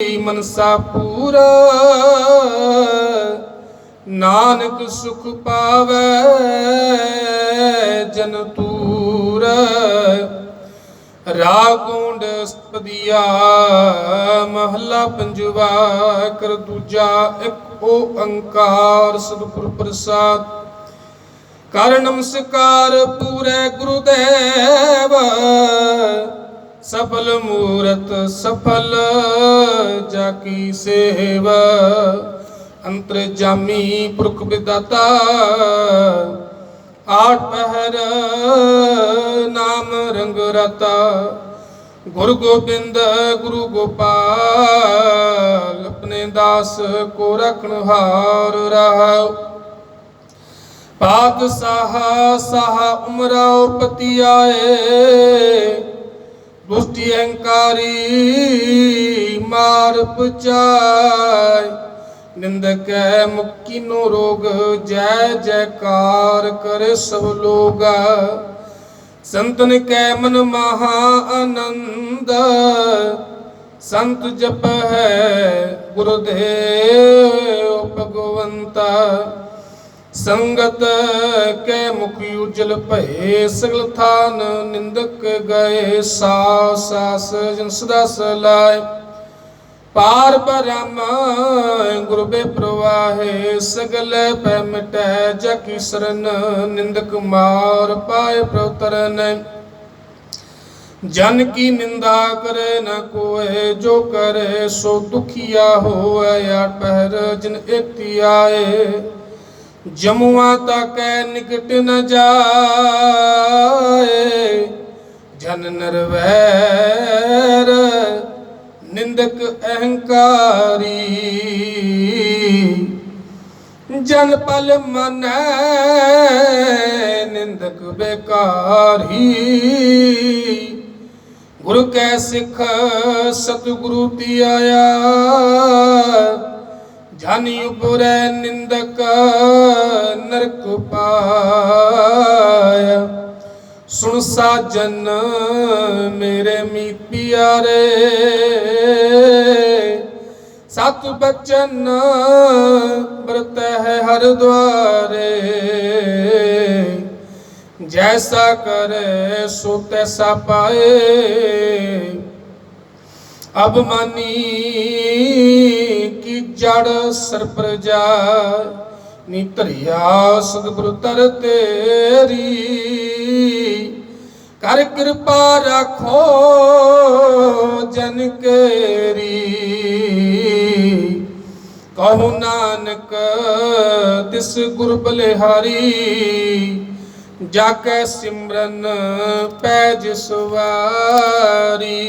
ਮਨਸਾ ਪੂਰਾ। ਨਾਨਕ ਸੁਖ ਪਾਵੇ ਜਨ ਤੂਰ ਰਾਗੁੰਡ ਸਪਦੀਆ, ਮਹੱਲਾ ਪੰਜਵਾ ਕਰ ਦੂਜਾ, ਇੱਕ ਓੰਕਾਰ ਸਤਿਗੁਰ ਪ੍ਰਸਾਦ। ਕਰ ਨਮਸਕਾਰ ਪੂਰੇ ਗੁਰੂਦੇਵ। ਸਫਲ ਮੂਰਤ ਸਫਲ ਜਾ ਕੀ ਸੇਵ। ਅੰਤਰ ਜਾਮੀ ਪੁਰਖ ਵਿਦਾਤਾ, ਆਠ ਪਹਿਰ ਨਾਮ ਰੰਗ ਰਤਾ। ਗੁਰ ਗੋਬਿੰਦ, ਗੁਰੂ ਗੋਪਾਲ, ਆਪਣੇ ਦਾਸ ਕੋ ਰਖਣ ਹਾਰ ਰਹਾਉ ਪਾਤ ਸਾਹਾ ਸਾਹਾ ਉਮਰਾਉ ਪਤੀ ਆਏ ਦੁਸ਼ਟੀ ਅਹੰਕਾਰੀ ਮਾਰ ਪਚਾਈ ਨਿੰਦਕੈ ਮੁਕੀ ਨੋ ਰੋਗ, ਜੈ ਜੈਕਾਰ ਕਰੇ ਸਭ ਲੋਗ। ਸੰਤਨ ਕੈ ਮਨ ਮਹਾ ਆਨੰਦ। ਸੰਤ ਜਪ ਹੈ ਗੁਰਦੇਵ ਭਗਵੰਤਾ। ਸੰਗਤ ਕੈ ਮੁਖ ਉਜਲ ਭਏ, ਸਗਲ ਥਾਨ ਨਿੰਦਕ ਗਏ ਸਾ ਸਾਸ ਜਨ ਸਦਾ ਸਲਾਏ। ਪਾਰ ਬ੍ਰਹਮ ਗੁਰਬੇ ਪ੍ਰਵਾਹੇ, ਸਗਲ ਪੈ ਮਿਟੈ ਜਕੀ ਸਰਨ ਨਿੰਦਕ ਮਾਰ ਪਾਏ ਪ੍ਰਤਰਨ ਜਨ ਕੀ ਨਿੰਦਾ ਕਰੇ ਨ ਕੋਏ, ਜੋ ਕਰੇ ਸੋ ਦੁਖੀਆ ਹੋਏ ਆਟ ਪਹਿਰ ਜਿਨ ਏਤੀ ਆਏ। ਜਮੁਆ ਤਕੈ ਨਿਕਟ ਨ ਜਾਏ, ਜਨ ਨਰਵੈਰ, ਨਿੰਦਕ ਅਹੰਕਾਰੀ। ਜਨ ਪਲ ਮਨੈ, ਨਿੰਦਕ ਬੇਕਾਰੀ। ਗੁਰੂ ਕੈ ਸਿੱਖ ਸਤਿਗੁਰੂ ਤੀ ਆਇਆ ਜਾਨੀ ਉਪਰੈ ਨਿੰਦਕ ਨਰਕ ਪਾਇਆ। ਸੁਣ ਸਾਜਨ ਮੇਰੇ ਮੀਤ ਪਿਆਰੇ ਸਤ ਬਚਨ ਵਰਤ ਹੈ ਹਰ ਦੁਆਰੇ। ਜੈਸਾ ਕਰੇ ਸੋ ਤੈਸਾ ਪਾਏ। ਅਬਮਾਨੀ ਕੀ ਜੜ ਸਰ ਪਰ ਜਾ ਨੀ ਧਰਿਆ ਸਤਿਗੁਰ ਤਰ ਤੇਰੀ। ਕਰ ਕਿਰਪਾ ਰੱਖੋ ਜਨ ਕੇਰੀ। ਕਹੋ ਨਾਨਕ, ਤਿਸ ਗੁਰ ਬਲਿਹਾਰੀ ਜਾ ਕੇ ਸਿਮਰਨ ਪੈਜ ਸਵਾਰੀ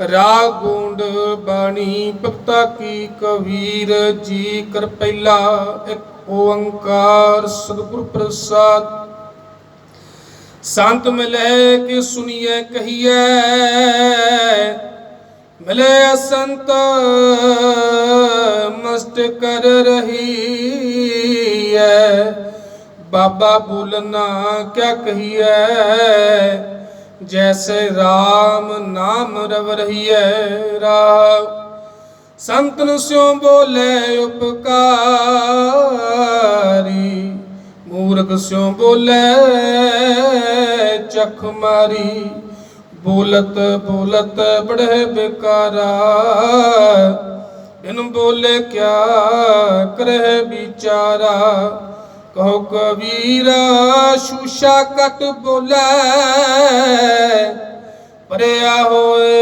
ਰਾਗ ਗੁੰਡ ਬਾਣੀ, ਭਗਤਾ ਕੀ ਕਬੀਰ, ਜੀ ਕਰ ਪਹਿਲਾ, ਇੱਕ ਓੰਕਾਰ ਸਤਿਗੁਰ ਪ੍ਰਸਾਦ। ਸੰਤ ਮਿਲੇ ਕਿ ਸੁਨੀਏ ਕਹੀਏ ਮਿਲੇ ਸੰਤ ਮਸਤ ਕਰ ਰਹੀ ਹੈ ਬਾਬਾ ਬੋਲਣਾ ਕਿਆ ਕਹੀਏ ਜੈਸੇ RAM ਨਾਮ ਰਵ ਰਹੀਐ ਰਾਵ ਸੰਤਨ ਸਿਉ ਬੋਲੇ ਉਪਕਾਰੀ ਮੂਰਖ ਸਿਉ ਬੋਲੇ ਚਖ ਮਾਰੀ ਬੋਲਤ ਬੋਲਤ ਬੜੇ ਬਿਕਾਰਾ ਬਿਨ ਬੋਲੇ ਕਿਆ ਕਰਹਿ ਵਿਚਾਰਾ ਕਹੋ ਕਬੀਰਾ ਸ਼ੂਸ਼ਾ ਕਟ ਬੋਲੇ ਪਰਿਆ ਹੋਏ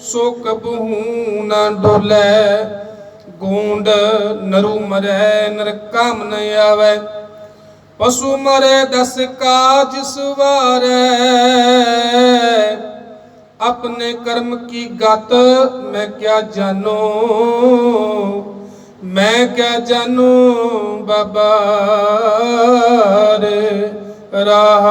ਸੋ ਕਬਹੂ ਨਾ ਡੋਲੇ। ਗੂੰਡ ਨਰੂ ਮਰੈ ਨਰਕਮ ਨ ਆਵੇ। ਪਸ਼ੂ ਮਰੇ, ਦਸ ਕਾਜ ਸਵਾਰੈ। ਆਪਣੇ ਕਰਮ ਕੀ ਗਤ, ਮੈਂ ਕਿਆ ਜਾਣੋ? ਮੈਂ ਕਿਆ ਜਾਨੂ ਬਾਬਾ ਰੇ ਰਾਹ